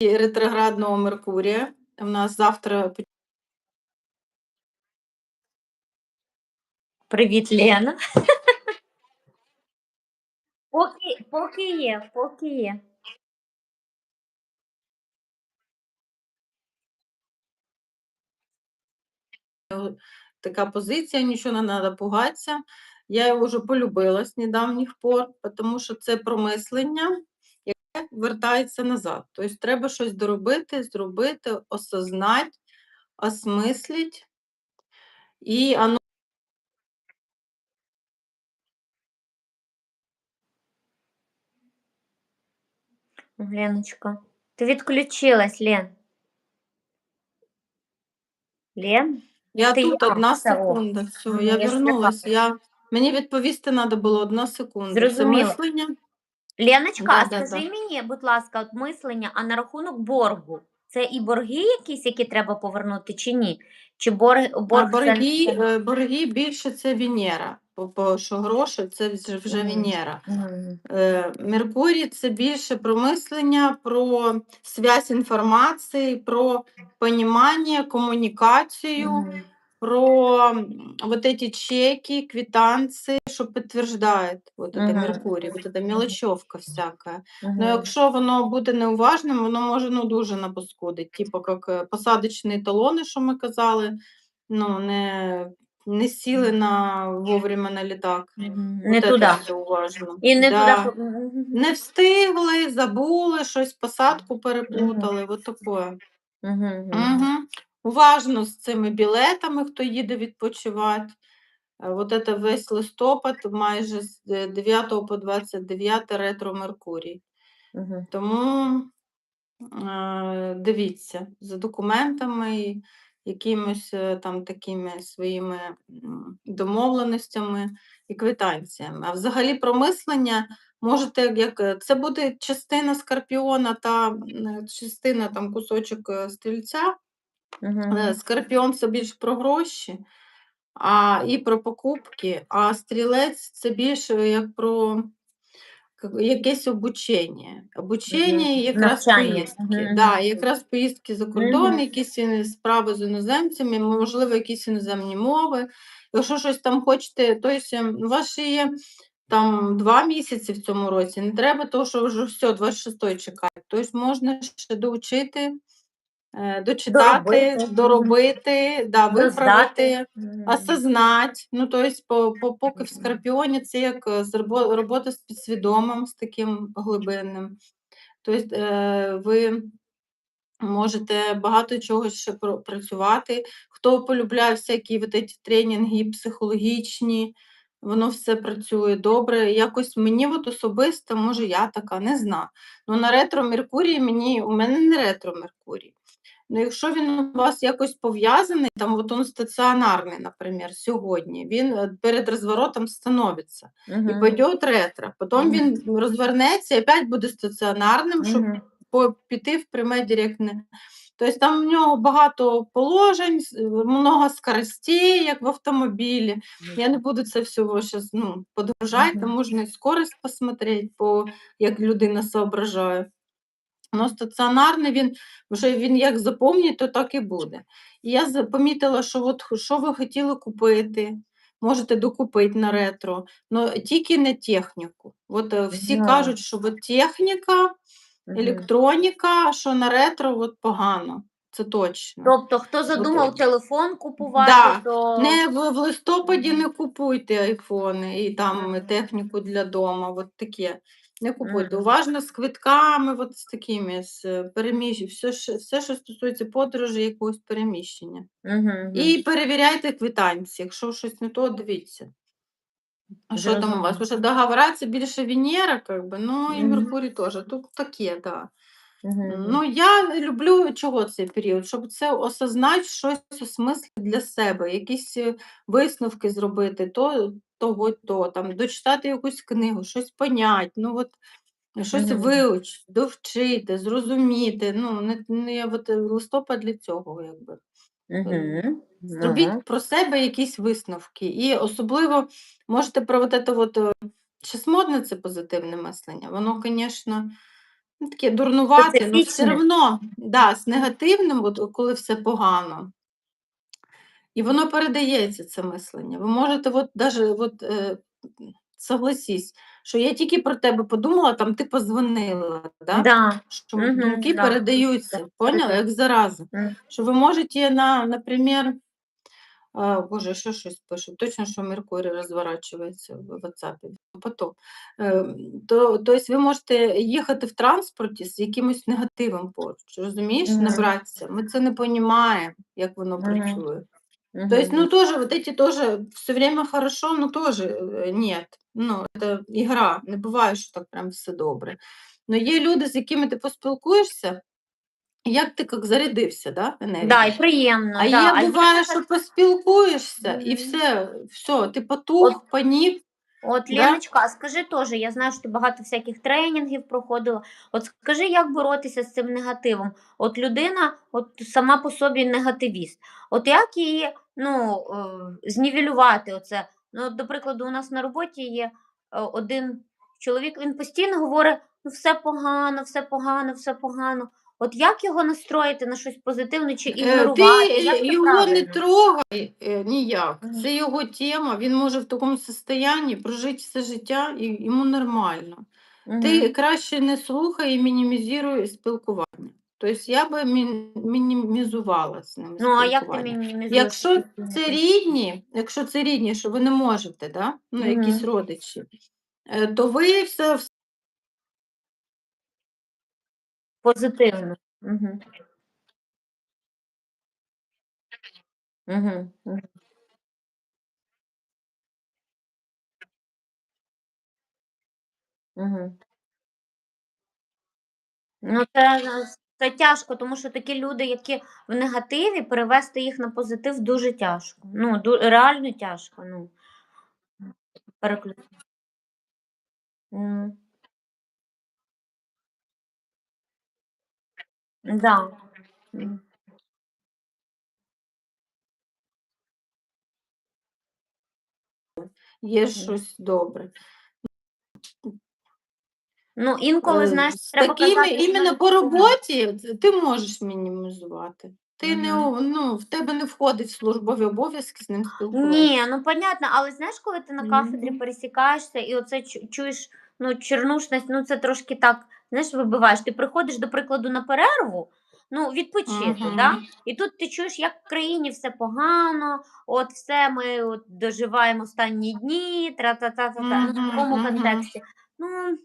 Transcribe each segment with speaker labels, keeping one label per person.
Speaker 1: ретроградного Меркурія. У нас завтра
Speaker 2: Привіт, Лена. Поки, поки є, поки є.
Speaker 1: така позиція, нічого не треба пугатися. Я його вже полюбила з недавніх пор, тому що це промислення, вертається назад. Тобто треба щось доробити, зробити, осознати, осмислити. І оно
Speaker 2: Леночка. Ти відключилась, Лен. Лен?
Speaker 1: Я
Speaker 2: Ти
Speaker 1: тут
Speaker 2: як
Speaker 1: одна? Секунда. Все, я
Speaker 2: я
Speaker 1: вернулась. Я... Мені відповісти треба було одна секунда. Це
Speaker 2: Зрозуміло.
Speaker 1: мислення.
Speaker 2: Леночка,
Speaker 1: Да,
Speaker 2: а
Speaker 1: да,
Speaker 2: скажи мені, будь ласка, от мислення, а на рахунок боргу, це і борги якісь, які треба повернути, чи ні? Чи борг,
Speaker 1: А
Speaker 2: борг це-
Speaker 1: борги, е, борги більше це Венера, бо- бо що гроші це вже вже
Speaker 2: Мгм.
Speaker 1: Венера.
Speaker 2: Мгм.
Speaker 1: Е, Меркурій це більше про мислення, про связь інформації, про понімання, комунікацію,
Speaker 2: Мгм
Speaker 1: про м, вот эти чеки, квитанции, що підтверждають вот это
Speaker 2: Мгм.
Speaker 1: Меркурій, вот эта мелочевка всяка. Ну,
Speaker 2: Мгм.
Speaker 1: якщо воно буде неуважним, воно може ну, дуже напаскудить. Типу, як е, посадочні талони, що ми казали, ну, не, не сіли на вовремя на літак.
Speaker 2: Мгм.
Speaker 1: Вот
Speaker 2: Не
Speaker 1: это
Speaker 2: туди.
Speaker 1: все уважно.
Speaker 2: І не
Speaker 1: Да.
Speaker 2: туди. Мгм.
Speaker 1: Не встигли, забули, щось посадку переплутали, от таке.
Speaker 2: Мгм.
Speaker 1: Угу. Уважно з цими білетами, хто їде відпочивати. Е, От це весь листопад, майже з е, 9 по 29 ретро Меркурій.
Speaker 2: Мгм.
Speaker 1: Тому е, дивіться за документами, і якимось е, там такими своїми домовленостями і квитанціями. А взагалі про мислення можете, як е, це буде частина скорпіона та частина там кусочок е, стрільця. Е, Скорпіон це більш про гроші, а і про покупки, а стрілець це більше як про якесь обучення. Обучення і якраз
Speaker 2: Навчання.
Speaker 1: поїздки.
Speaker 2: Мгм,
Speaker 1: Да, якраз поїздки за кордон,
Speaker 2: Мгм.
Speaker 1: якісь справи з іноземцями, можливо, якісь іноземні мови. Якщо щось там хочете, то у вас ще є там два місяці в цьому році, не треба того, що вже все, 26-й чекає. Тобто можна ще доучити, дочитати,
Speaker 2: Доробити.
Speaker 1: доробити, да, виправити. Осознать, ну то есть по, по, поки в Скорпіоні це як е, робота з підсвідомим, з таким глибинним. Тобто е, ви можете багато чого ще працювати. Хто полюбляє всякі вот эти тренінги психологічні, воно все працює добре. Якось мені от особисто, може, я така, не знаю. Ну, на ретро Меркурій мені, у мене не ретро Меркурій. Ну, якщо він у вас якось пов'язаний, там от він стаціонарний, наприклад, сьогодні, він е, перед розворотом становиться і
Speaker 2: Мгм.
Speaker 1: пойде ретро. Потім
Speaker 2: Мгм.
Speaker 1: він розвернеться і опять буде стаціонарним, щоб по- піти в пряме директне. Тобто там в нього багато положень, много скоростей, як в автомобілі. Я не буду це всього зараз ну, подгружати, там можна і скорость посмотрети, по, як людина соображає. Ну, стаціонарний він вже він як запомнить, то так і буде. І я помітила, що от що ви хотіли купити, можете докупити на ретро, але тільки не техніку. От е, всі
Speaker 2: Ага.
Speaker 1: кажуть, що от техніка, електроніка, що на ретро от погано. Це точно.
Speaker 2: Тобто, хто задумав
Speaker 1: От,
Speaker 2: телефон купувати,
Speaker 1: да,
Speaker 2: то
Speaker 1: Не в, в листопаді не купуйте айфони і там техніку для дому, от таке. Не купуйте.
Speaker 2: Мгм.
Speaker 1: Уважно з квитками, от з такими, з переміщенням, все, що- все, що стосується подорожі, якогось переміщення.
Speaker 2: Мгм.
Speaker 1: І перевіряйте квитанції. Якщо щось не то, дивіться. А що там у вас?
Speaker 2: Зрозуміло.
Speaker 1: Тому що договора це більше Венера, как би, ну і
Speaker 2: Мгм.
Speaker 1: Меркурій теж. Тут таке, так. Да.
Speaker 2: Мгм.
Speaker 1: Ну, я люблю чого цей період, щоб це осознати щось осмислити для себе, якісь е, висновки зробити, то, того, то, там, дочитати якусь книгу, щось понять, ну, от, щось
Speaker 2: Мгм.
Speaker 1: вивчити, довчити, зрозуміти. Ну, не, не, от, е, листопад для цього, якби.
Speaker 2: Мгм.
Speaker 1: Зробіть
Speaker 2: Ага.
Speaker 1: про себе якісь висновки. І особливо можете про вот это вот, е, щас це позитивне мислення. Воно, звісно, таке дурнувате, але все одно, да, з негативним, от коли все погано. І воно передається, це мислення. Ви можете, от даже, от, е, согласись, що я тільки про тебе подумала, там ти позвонила, да?
Speaker 2: Да.
Speaker 1: що
Speaker 2: Мгм,
Speaker 1: думки
Speaker 2: да.
Speaker 1: передаються,
Speaker 2: Да.
Speaker 1: поняла, як зараза.
Speaker 2: М.
Speaker 1: Що ви можете, на, наприклад, а, боже, що щось пишу, точно, що Меркурій розворачується в WhatsApp, потім. Е, то, то есть ви можете їхати в транспорті з якимось негативом поруч, розумієш, набратися. Ми це не розуміємо, як воно працює.
Speaker 2: Мгм.
Speaker 1: То есть, ну, тоже, вот эти тоже все время хорошо, но тоже э, нет. Ну, це ігра, не буває, що так прям все добре. Но є люди, з якими ти поспілкуєшся, як ти як зарядився, да, енергією.
Speaker 2: Да, і приємно.
Speaker 1: А
Speaker 2: да.
Speaker 1: є буває, що поспілкуєшся, і все, все, ти потух, панік.
Speaker 2: От,
Speaker 1: Да?
Speaker 2: Леночка, а скажи теж, я знаю, що ти багато всяких тренінгів проходила. От скажи, як боротися з цим негативом? От людина, от сама по собі негативіст. От як її ну, е, знівелювати оце? Ну, до прикладу, у нас на роботі є е, один чоловік, він постійно говорить: ну, все погано, все погано, все погано. От як його настроїти на щось позитивне чи
Speaker 1: Е,
Speaker 2: ігнорувати?
Speaker 1: Ти
Speaker 2: Як
Speaker 1: його не трогай ніяк. Це його тема, він може в такому стані прожити все життя, і йому нормально. Ти краще не слухай і мінімізуй спілкування. Тобто я би мін- мінімізувала з ним
Speaker 2: Ну, а як ти
Speaker 1: спілкування.
Speaker 2: мінімізуєш?
Speaker 1: Якщо це рідні, якщо це рідні, що ви не можете, да? ну, якісь
Speaker 2: Мгм.
Speaker 1: родичі, е, то ви все
Speaker 2: Позитивно. Мгм. Мгм. Мгм. Мгм. Ну, це, це тяжко, тому що такі люди, які в негативі, перевести їх на позитив дуже тяжко. Ну, реально тяжко. Ну, переключ... М, Да. М.
Speaker 1: є щось добре.
Speaker 2: Ну, інколи,
Speaker 1: Е,
Speaker 2: знаєш, треба
Speaker 1: такими
Speaker 2: казати,
Speaker 1: іменно по роботі ти можеш мінімізувати. Ти не,
Speaker 2: Мгм.
Speaker 1: у- ну, в тебе не входить службові обов'язки з ним спілкуватися.
Speaker 2: Ні, ну понятно, але знаєш, коли ти на кафедрі
Speaker 1: Мгм.
Speaker 2: пересікаєшся і оце чу- чуєш ну, чернушність, ну це трошки так, знаєш, вибиваєш. Ти приходиш, до прикладу, на перерву, ну, відпочити,
Speaker 1: Мгм.
Speaker 2: да? і тут ти чуєш, як в країні все погано, от все ми от, доживаємо останні дні, тра-та-та-та-та, ну, в
Speaker 1: Мгм,
Speaker 2: такому
Speaker 1: мгм.
Speaker 2: контексті. Ну,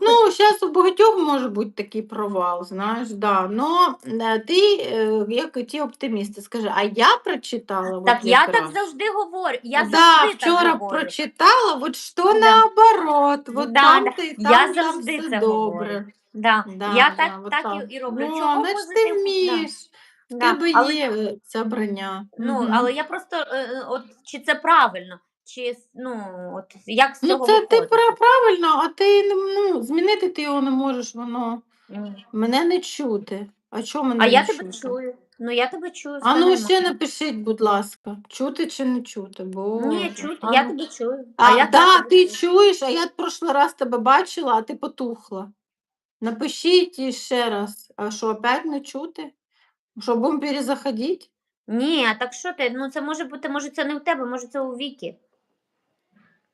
Speaker 1: Ну, зараз у багатьох може бути такий провал, знаєш, да. Но е, ти, е, як і ті оптимісти, скажи, а я прочитала
Speaker 2: так
Speaker 1: от
Speaker 2: я так завжди говорю. Я
Speaker 1: да,
Speaker 2: завжди
Speaker 1: вчора
Speaker 2: так говорю.
Speaker 1: прочитала, от що
Speaker 2: Да.
Speaker 1: наоборот, от
Speaker 2: Да,
Speaker 1: там
Speaker 2: да.
Speaker 1: ти,
Speaker 2: Я
Speaker 1: там, там
Speaker 2: завжди
Speaker 1: все
Speaker 2: це
Speaker 1: добре.
Speaker 2: говорю. Да.
Speaker 1: Да,
Speaker 2: я
Speaker 1: да,
Speaker 2: так,
Speaker 1: от
Speaker 2: так
Speaker 1: так.
Speaker 2: і, і роблю.
Speaker 1: Ну,
Speaker 2: Чого
Speaker 1: значить, ти
Speaker 2: позитив? Да.
Speaker 1: вмієш. В
Speaker 2: Да.
Speaker 1: тебе
Speaker 2: Але,
Speaker 1: є е, ця броня.
Speaker 2: ну,
Speaker 1: Мгм.
Speaker 2: але я просто, е, е, от, чи це правильно, чи ну, от, як з
Speaker 1: Ну,
Speaker 2: цього
Speaker 1: це ти
Speaker 2: виходити?
Speaker 1: пра- правильно, а ти не- ну, змінити ти його не можеш, воно
Speaker 2: М.
Speaker 1: мене не чути. А чого мене
Speaker 2: А
Speaker 1: не
Speaker 2: я тебе
Speaker 1: чути?
Speaker 2: чую. Ну, я тебе чую.
Speaker 1: А ну
Speaker 2: нормально.
Speaker 1: ще напишіть, будь ласка, чути чи не чути, бо.
Speaker 2: Ні, чути, я тебе чую.
Speaker 1: А,
Speaker 2: я
Speaker 1: да,
Speaker 2: тебе
Speaker 1: ти
Speaker 2: чую.
Speaker 1: чуєш, а я в прошлий раз тебе бачила, а ти потухла. Напишіть і ще раз. А що, опять не чути? Що будемо перезаходити?
Speaker 2: Ні, а так що ти? Ну, це може бути, може, це не в тебе, може, це у Віки.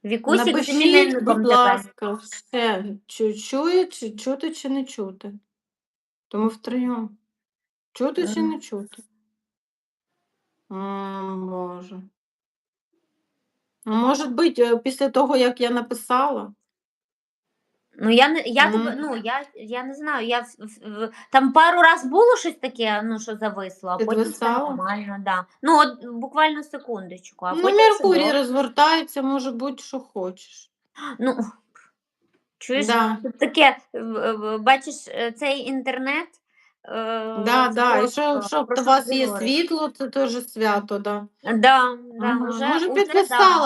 Speaker 2: Вікусік з
Speaker 1: Напишіть,
Speaker 2: іменинником
Speaker 1: будь ласка, все, чи чує, чи чути, чи не чути. Тому втрьом. Чути чи не чути? М, Боже. Ну, Може бути, е, після того, як я написала.
Speaker 2: Ну, я не я тебе,
Speaker 1: Мгм.
Speaker 2: ну я, я не знаю, я в, в- там пару раз було щось таке, ну що зависло, а потім все
Speaker 1: Підвисало?
Speaker 2: нормально, да. Ну, от буквально секундочку, а
Speaker 1: Ну,
Speaker 2: потім все
Speaker 1: Меркурій
Speaker 2: добре.
Speaker 1: розвертається, може бути, що хочеш.
Speaker 2: Ну, чуєш,
Speaker 1: Да,
Speaker 2: тут таке, в- в- бачиш, е, цей інтернет. Е,
Speaker 1: да, да. І що, що у вас є світло, це теж свято, да.
Speaker 2: Да, да,
Speaker 1: Ага, Може,
Speaker 2: уже,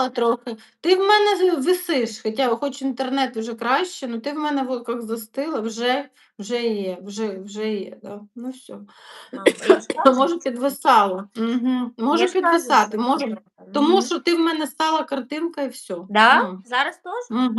Speaker 2: да.
Speaker 1: трохи. Ти в мене висиш, хоча хоч інтернет вже краще, але ти в мене як застила, вже Вже є, вже вже є, да. Ну всьо.
Speaker 2: А,
Speaker 1: Може, підвисало. Мгм.
Speaker 2: я
Speaker 1: Може підвисати, може тому що ти в мене стала картинка і всьо.
Speaker 2: Да?
Speaker 1: Ну.
Speaker 2: Зараз теж? О,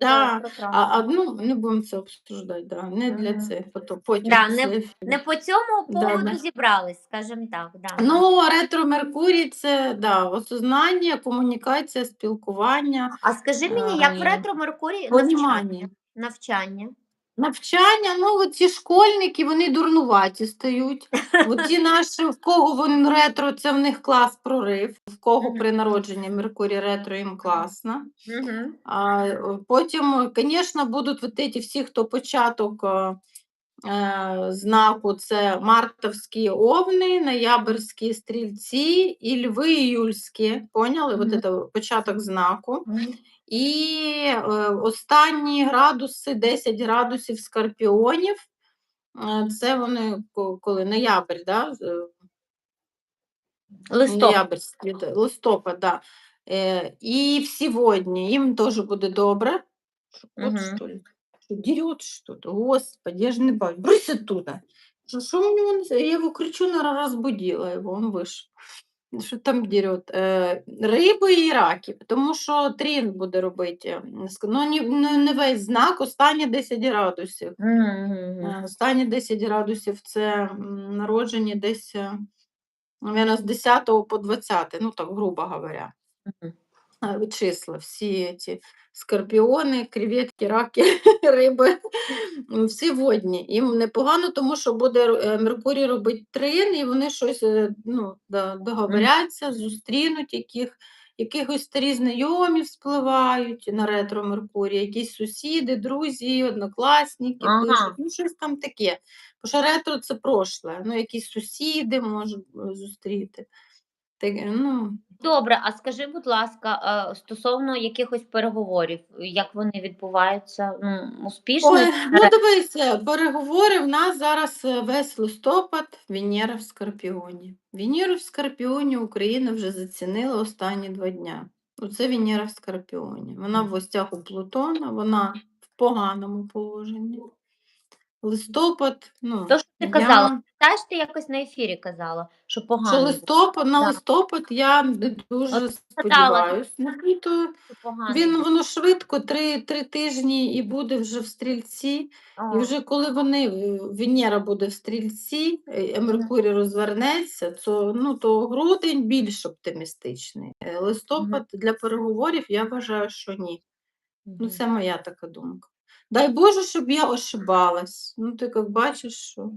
Speaker 1: Да. А, а, ну, не будемо це обсуждать, да. Не для
Speaker 2: Мгм.
Speaker 1: цих, потім
Speaker 2: Да, не, не по цьому
Speaker 1: Да,
Speaker 2: поводу
Speaker 1: да.
Speaker 2: зібрались, скажімо так. Да, да.
Speaker 1: Ну, ретро Меркурій це, да, осознання, комунікація, спілкування,
Speaker 2: А скажи мені, як в
Speaker 1: е,
Speaker 2: ретро Меркурій навчання?
Speaker 1: понімання.
Speaker 2: навчання?
Speaker 1: Навчання, ну, от ці школьники, вони дурнуваті стають. От ті наші, в кого він ретро, це в них клас прорив, в кого при народженні Меркурій ретро, їм класно. А, е, потім, звісно, будуть от ті всі, хто початок е, е, знаку, це мартовські овни, ноябрьські стрільці і льви іюльські. Поняли? От це початок знаку. І е, останні градуси, 10 градусів скорпіонів. е, Це вони коли ноябрь, да? е,
Speaker 2: Листопад.
Speaker 1: листопад, да. І в сьогодні їм теж буде добре. Що, кот, що ли? Що, дерет что-то? Господи, я же не бачу. Брысь оттуда. Что, что у него? Я его кричу, наверное, разбудила его, он вышел. Що там дерет? Е, риби і раки, тому що трін буде робити. ск- Ну, не, весь знак, останні 10 градусів. Е, Останні 10 градусів це народжені десь, е, мабуть, з 10 по 20, ну так, грубо говоря.
Speaker 2: Мгм.
Speaker 1: А, від числа, всі ці скорпіони, креветки, раки, риби, водні. Їм непогано, тому що буде е, Меркурій робить трин, і вони щось е, ну, договоряться, зустрінуть яких, якихось старі знайомі вспливають на ретро Меркурій, якісь сусіди, друзі, однокласники
Speaker 2: Ага.
Speaker 1: пишуть, ну щось там таке. Бо що ретро це прошле, ну якісь сусіди можуть е, зустріти. Так, ну,
Speaker 2: Добре, а скажи, будь ласка, е, стосовно якихось переговорів, як вони відбуваються? Ну, успішно?
Speaker 1: Ой, ну дивися, переговори в нас зараз е, весь листопад, Венера в Скорпіоні. Венеру в Скорпіоні Україна вже зацінила останні два дня. Оце Венера в Скорпіоні. Вона в гостях у Плутона, вона в поганому положенні. Листопад, ну,
Speaker 2: То, що ти казала,
Speaker 1: я...
Speaker 2: Пам'ятаєш, ти якось на ефірі казала, що
Speaker 1: Що
Speaker 2: погано.
Speaker 1: листопад, на
Speaker 2: Да.
Speaker 1: листопад я не дуже
Speaker 2: От
Speaker 1: сподіваюся. Ну, то
Speaker 2: що погано.
Speaker 1: він воно швидко, три, три тижні і буде вже в стрільці.
Speaker 2: О,
Speaker 1: І вже коли вони, е, Венера буде в стрільці, е, а Меркурій розвернеться, то, ну, то грудень більш оптимістичний. Е, Листопад для переговорів я вважаю, що ні. Ну,
Speaker 2: мгм.
Speaker 1: це моя така думка. Дай Боже, щоб я ошибалась. Ну, ти як бачиш, що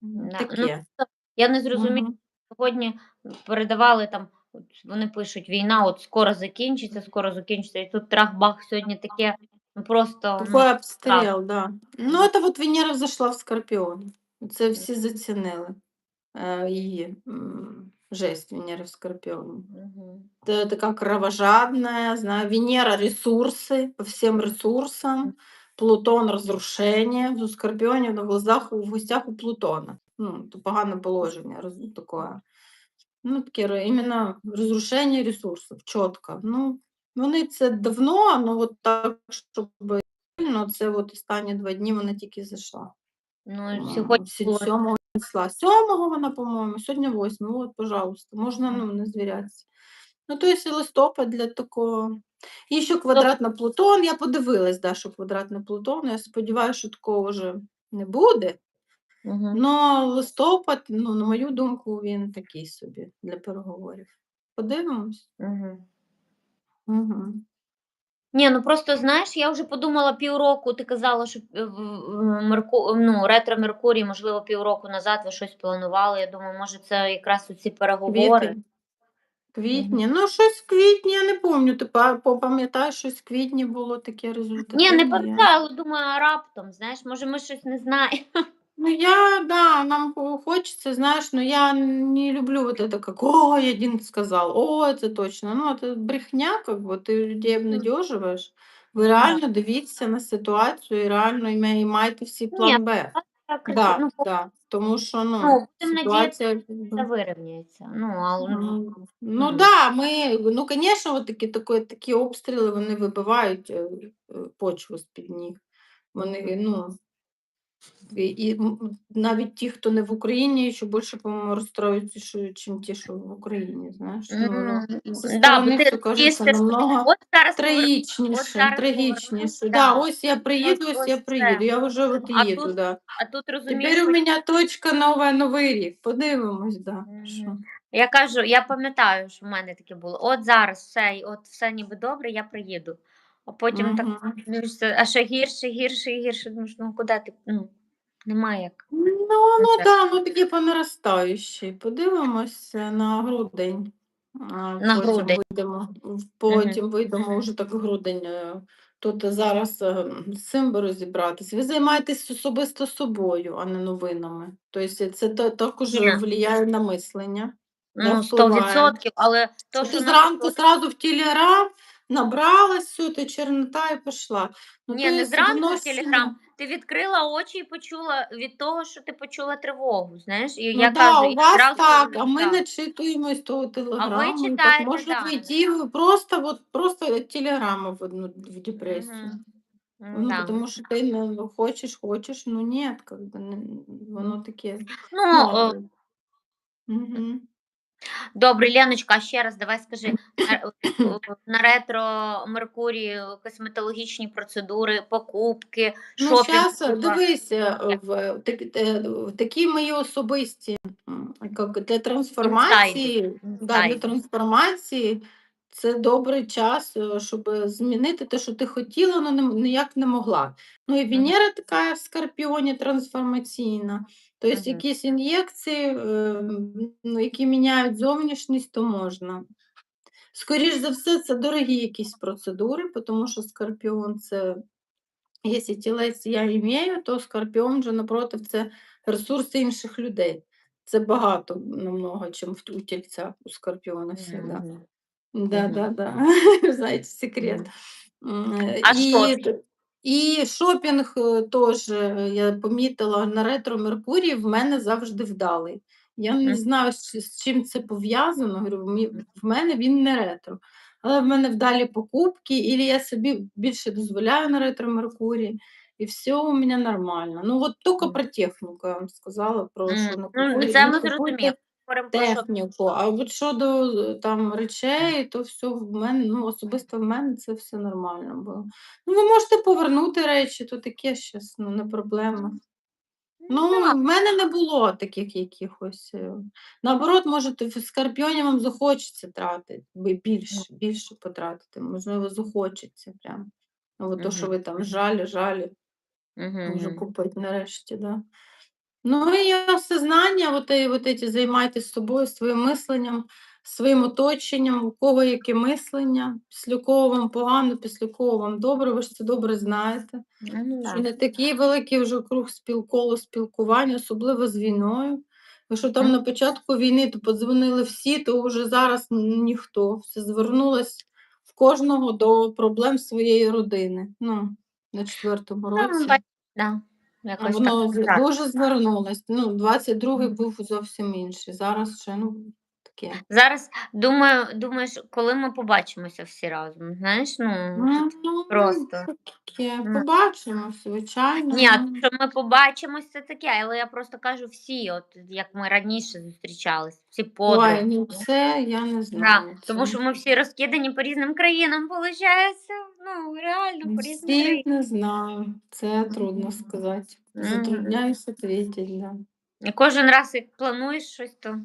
Speaker 2: Да,
Speaker 1: таке.
Speaker 2: Ну, я не зрозуміла,
Speaker 1: Мгм.
Speaker 2: сьогодні передавали там, от вони пишуть, війна от скоро закінчиться, скоро закінчиться, і тут трах-бах сьогодні таке, ну просто ну,
Speaker 1: Такой обстріл, да. Ну, це от Венера взошла в Скорпіон. Це всі зацінили е, її м, жесть Венери в Скорпіоні.
Speaker 2: мгм.
Speaker 1: Т- такая кровожадная, знаю, Венера ресурсы, по всем ресурсам, Плутон разрушение, в Скорпіоні на глазах в гостях у Плутона. Ну, то погане положення, роз- такое. Ну, таке ре- іменно розрушення ресурсів, чітко. Ну, вони це давно, ну от так, щоб ну, це от останні два дні вона тільки зайшла.
Speaker 2: Ну, сьогодні було
Speaker 1: числа. Вона, по-моєму, сьогодні восьмий. От, пожалуйста, можна ну, не звірятися. Ну, то є листопад для такого. І ще квадрат на Плутон. Я подивилась, да, що квадрат на Плутон. Я сподіваюся, що такого вже не буде. Но листопад, ну, на мою думку, він такий собі для переговорів. Подивимось.
Speaker 2: Мгм.
Speaker 1: Угу.
Speaker 2: Ні, ну просто знаєш, я вже подумала півроку, ти казала, що е, в- в- Мерку... ну, ретро Меркурій, можливо, півроку назад ви щось планували. Я думаю, може, це якраз ці переговори.
Speaker 1: Квітень. Квітні. Ну, щось в квітні, я не пам'ятаю. Ти па- пам'ятаєш, щось в квітні було таке результативне.
Speaker 2: Ні, не пам'ятаю, але думаю, а раптом, знаєш, може, ми щось не знаємо.
Speaker 1: Ну, я, да, нам по- хочется, знаешь, но я не люблю вот это, как, ой, один сказал, о, это точно. Ну, это брехня, как бы, ти людей обнадеживаєш. Ви
Speaker 2: Да.
Speaker 1: реально дивіться на ситуацію і реально має- маєте всі план Б.
Speaker 2: Так,
Speaker 1: Да,
Speaker 2: ну,
Speaker 1: да, тому що, ну,
Speaker 2: Ну, будемо
Speaker 1: ситуація...
Speaker 2: це вирівняється. Ну, але
Speaker 1: Ну, ну
Speaker 2: Мгм.
Speaker 1: да, ми, ну, звісно, от такі, такі, такі обстріли, вони вибивають е, е, почву з-під ніг. Вони, ну, і, навіть ті, хто не в Україні, ще більше, по-моєму, розстроюються, що, чим ті, що в Україні, знаєш. Ну,
Speaker 2: да, ти
Speaker 1: кажеться намного
Speaker 2: от зараз повернусь, от
Speaker 1: трагічніше,
Speaker 2: зараз
Speaker 1: трагічніше. Да,
Speaker 2: да.
Speaker 1: ось я приїду,
Speaker 2: Ось,
Speaker 1: ось я приїду.
Speaker 2: це.
Speaker 1: Я вже от
Speaker 2: А
Speaker 1: їду,
Speaker 2: тут,
Speaker 1: да.
Speaker 2: а тут розумієш,
Speaker 1: Тепер у мене точка нова Новий рік. Подивимось, да. Що.
Speaker 2: Я кажу, я пам'ятаю, що в мене таке було. От зараз все, от все ніби добре, я приїду. А потім так а ще гірше, гірше, гірше. Ну куди ти? Ну, немає як.
Speaker 1: Ну, ну
Speaker 2: Це.
Speaker 1: да, ну такі по наростаючій. Подивимося на грудень. А
Speaker 2: На
Speaker 1: потім
Speaker 2: грудень.
Speaker 1: вийдемо, потім вийдемо вже так грудень. е, Тут зараз е, з цим би розібратись. Ви займаєтесь особисто собою, а не новинами. Тобто це також
Speaker 2: Ні.
Speaker 1: впливає на мислення.
Speaker 2: Ну, сто
Speaker 1: впливає.
Speaker 2: відсотків, але
Speaker 1: То, що зранку зразу в телеграм набралась, все, ти чернота і пішла. Ну,
Speaker 2: Ні, не
Speaker 1: есть
Speaker 2: зранку в Телеграм. Ти відкрила очі і почула від того, що ти почула тривогу. Знаєш, і
Speaker 1: Ну
Speaker 2: я
Speaker 1: да,
Speaker 2: кажу,
Speaker 1: у вас
Speaker 2: зразу,
Speaker 1: так, а ми
Speaker 2: да.
Speaker 1: начитуємо з того телеграму. і
Speaker 2: читаєте,
Speaker 1: так можна
Speaker 2: да.
Speaker 1: вийти просто, от, просто від телеграма в одну в депресію.
Speaker 2: М,
Speaker 1: Ну,
Speaker 2: да.
Speaker 1: тому що ти не хочеш, хочеш, ну ні, как бы, воно таке.
Speaker 2: Ну,
Speaker 1: Ну, угу.
Speaker 2: Добре, Леночка, а ще раз давай скажи на, ретро Меркурії косметологічні процедури, покупки,
Speaker 1: Ну,
Speaker 2: шопінг.
Speaker 1: зараз дивися, в, так, е, в такі мої особисті як для трансформації, да, для
Speaker 2: інсайди.
Speaker 1: трансформації це добрий час, е, щоб змінити те, що ти хотіла, але ніяк не могла. Ну і. Венера така в Скорпіоні трансформаційна. Тобто
Speaker 2: Мгм.
Speaker 1: якісь ін'єкції, е, ну, які міняють зовнішність, то можна. Скоріш за все, це дорогі якісь процедури, тому що Скорпіон це Якщо тілець я імею, то скорпіон же напротив це ресурси інших людей. Це багато намного, чим у тільця, у скорпіона всегда.
Speaker 2: Мгм.
Speaker 1: Да,
Speaker 2: Мгм.
Speaker 1: да, да. Знаєте, секрет. М, е,
Speaker 2: А
Speaker 1: І, т- і шопінг е, теж е, я помітила на ретро Меркурії в мене завжди вдалий. Я не
Speaker 2: Мгм.
Speaker 1: знаю, з, з чим це пов'язано. Говорю, в мі- в мене він не ретро. Але в мене вдалі покупки, і я собі більше дозволяю на ретро Меркурії, і все у мене нормально. Ну, от тільки
Speaker 2: Мгм.
Speaker 1: про техніку я вам сказала, про
Speaker 2: М,
Speaker 1: що не
Speaker 2: Ну, це
Speaker 1: не
Speaker 2: ми
Speaker 1: купуйте
Speaker 2: зрозуміли. Говоримо про шопінг.
Speaker 1: техніку. А от щодо е, там речей, то все в мене, ну особисто в мене це все нормально було. Ну, ви можете повернути речі, то таке щас, ну не проблема. Ну, в мене не було таких якихось. е, Наоборот, можете в скорпіоні вам захочеться тратити, ви більше, більше потратити, можливо, захочеться прям. Ну, от то, що
Speaker 2: Мгм.
Speaker 1: ви там жалі, жалі,
Speaker 2: мгм.
Speaker 1: купити нарешті, да. Ну і осознання, от, і- от эти, займайтесь собою, своїм мисленням, своїм оточенням, у кого яке мислення, після кого вам погано, після кого вам добре, ви ж це добре знаєте.
Speaker 2: Ну,
Speaker 1: Що не такий великий вже круг спіл, коло спілкування, особливо з війною. Якщо там на початку війни то подзвонили всі, то вже зараз ніхто. Все звернулось в кожного до проблем своєї родини. Ну, на четвертому році.
Speaker 2: да. Якось
Speaker 1: Воно
Speaker 2: так. так.
Speaker 1: дуже звернулось. Ну, 22-й був зовсім інший. Зараз ще ну, таке.
Speaker 2: Зараз думаю, думаєш, коли ми побачимося всі разом, знаєш, ну
Speaker 1: Ну,
Speaker 2: тут просто.
Speaker 1: таке.
Speaker 2: Ну.
Speaker 1: Побачимо, звичайно.
Speaker 2: Ні,
Speaker 1: ну.
Speaker 2: що ми побачимось, це таке, але я просто кажу всі, от як ми раніше зустрічались, всі
Speaker 1: Ой,
Speaker 2: подруги.
Speaker 1: ну це я не
Speaker 2: Да,
Speaker 1: знаю.
Speaker 2: тому що ми всі розкидані по різним країнам, виходить. Ну, реально, різним
Speaker 1: не знаю. Це трудно сказати. Затрудняюсь ответить, да.
Speaker 2: І кожен раз, як плануєш щось, то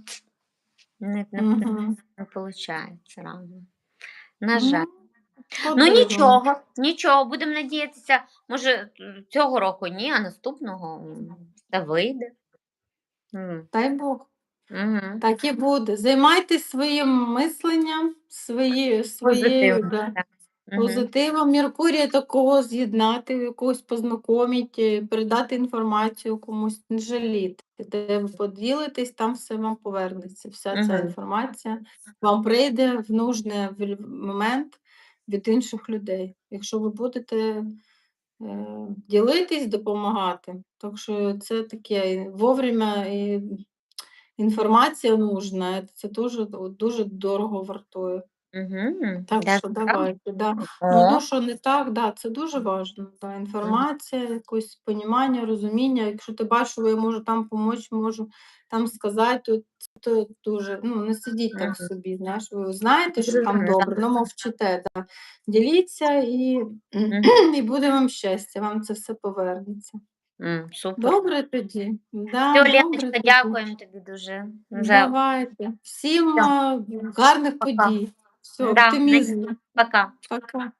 Speaker 2: не, не,
Speaker 1: Мгм.
Speaker 2: не виходить разом. На жаль.
Speaker 1: Ну,
Speaker 2: Ну
Speaker 1: подивимось.
Speaker 2: нічого, нічого, будемо надіятися, може цього року ні, а наступного м, та вийде. М,
Speaker 1: Дай Бог.
Speaker 2: мгм.
Speaker 1: Так і буде. Займайтесь своїм мисленням, своєю
Speaker 2: Позитивно,
Speaker 1: да,
Speaker 2: так.
Speaker 1: Позитивом. Меркурія такого з'єднати, якогось познайомити, передати інформацію комусь, не жаліти. Де ви поділитесь, там все вам повернеться. Вся ця інформація вам прийде в нужний момент від інших людей. Якщо ви будете е, ділитись, допомагати. Так що це таке вовремя і інформація нужна, це дуже, дуже дорого вартує.
Speaker 2: Мгм.
Speaker 1: Так
Speaker 2: Да,
Speaker 1: що
Speaker 2: правда?
Speaker 1: давайте, да. Ну,
Speaker 2: О.
Speaker 1: то, що не так, да, це дуже важно. Да,
Speaker 2: Мгм.
Speaker 1: інформація, якось понімання, розуміння. Якщо ти бачиш, що я можу там помочь, можу там сказати, то то дуже, ну, не сидіть так
Speaker 2: Мгм.
Speaker 1: собі, знаєш. Ви знаєте, що там добре, ну мовчите, да. Діліться і
Speaker 2: Мгм.
Speaker 1: і буде вам щастя, вам це все повернеться.
Speaker 2: М, супер.
Speaker 1: Добре тоді. Да,
Speaker 2: Всьо,
Speaker 1: добре
Speaker 2: Леночка,
Speaker 1: тоді.
Speaker 2: дякуємо тобі дуже за
Speaker 1: Давайте. Всім, а, гарних
Speaker 2: Пока.
Speaker 1: подій. Всьо,
Speaker 2: Да,
Speaker 1: оптимізму.
Speaker 2: Пока.
Speaker 1: Пока.